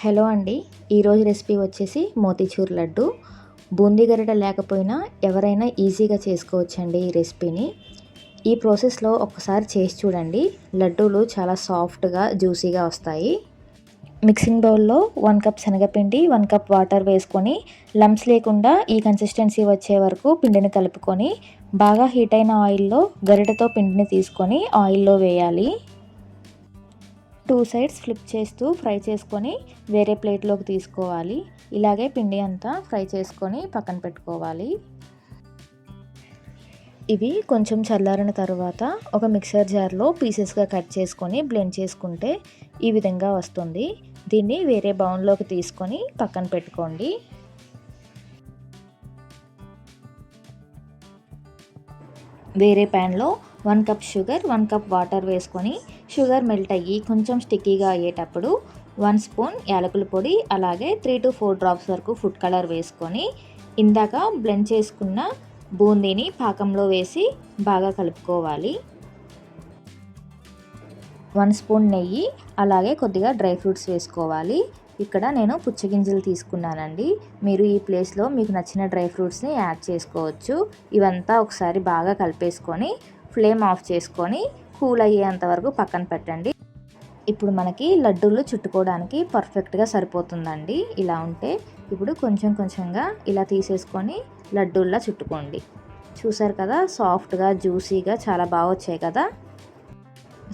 Hello అండి. ఈరోజు recipe వచ్చేసి మోతీచూర్ లడ్డు. బూందీ గరిట లేకపోయినా ఎవరైనా ఈజీగా చేసుకోవచ్చండి ఈ రెసిపీని. ఈ ప్రాసెస్లో ఒక్కసారి చేసి చూడండి. లడ్డూలు చాలా సాఫ్ట్గా జ్యూసీగా వస్తాయి. మిక్సింగ్ బౌల్లో వన్ కప్ శనగపిండి వన్ కప్ వాటర్ వేసుకొని లమ్స్ లేకుండా ఈ కన్సిస్టెన్సీ వచ్చే వరకు పిండిని కలుపుకొని బాగా హీట్ అయిన ఆయిల్లో గరిటతో పిండిని తీసుకొని ఆయిల్లో వేయాలి. టూ సైడ్స్ ఫ్లిప్ చేస్తూ ఫ్రై చేసుకొని వేరే ప్లేట్లోకి తీసుకోవాలి. ఇలాగే పిండి అంతా ఫ్రై చేసుకొని పక్కన పెట్టుకోవాలి. ఇవి కొంచెం చల్లారిన తర్వాత ఒక మిక్సర్ జార్లో పీసెస్గా కట్ చేసుకొని బ్లెండ్ చేసుకుంటే ఈ విధంగా వస్తుంది. దీన్ని వేరే బౌన్లోకి తీసుకొని పక్కన పెట్టుకోండి. వేరే ప్యాన్లో one cup sugar one cup water వేసుకొని షుగర్ మెల్ట్ అయ్యి కొంచెం స్టిక్కీగా అయ్యేటప్పుడు వన్ స్పూన్ యాలకుల పొడి అలాగే త్రీ టు ఫోర్ డ్రాప్స్ వరకు ఫుడ్ కలర్ వేసుకొని ఇందాక బ్లెండ్ చేసుకున్న బూందీని పాకంలో వేసి బాగా కలుపుకోవాలి. వన్ స్పూన్ నెయ్యి అలాగే కొద్దిగా డ్రై ఫ్రూట్స్ వేసుకోవాలి. ఇక్కడ నేను పుచ్చగింజలు తీసుకున్నానండి. మీరు ఈ ప్లేస్లో మీకు నచ్చిన డ్రై ఫ్రూట్స్ని యాడ్ చేసుకోవచ్చు. ఇవంతా ఒకసారి బాగా కలిపేసుకొని ఫ్లేమ్ ఆఫ్ చేసుకొని కూల్ అయ్యేంత వరకు పక్కన పెట్టండి. ఇప్పుడు మనకి లడ్డూలు చుట్టుకోవడానికి పర్ఫెక్ట్గా సరిపోతుందండి. ఇలా ఉంటే ఇప్పుడు కొంచెం కొంచెంగా ఇలా తీసేసుకొని లడ్డూల్లా చుట్టుకోండి. చూసారు కదా సాఫ్ట్గా జ్యూసీగా చాలా బాగా వచ్చాయి కదా.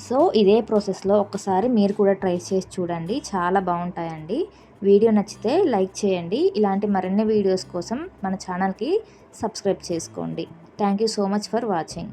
సో ఇదే ప్రాసెస్లో ఒక్కసారి మీరు కూడా ట్రై చేసి చూడండి. చాలా బాగుంటాయండి. వీడియో నచ్చితే లైక్ చేయండి. ఇలాంటి మరిన్ని వీడియోస్ కోసం మన ఛానల్కి సబ్స్క్రైబ్ చేసుకోండి. Thank you so much for watching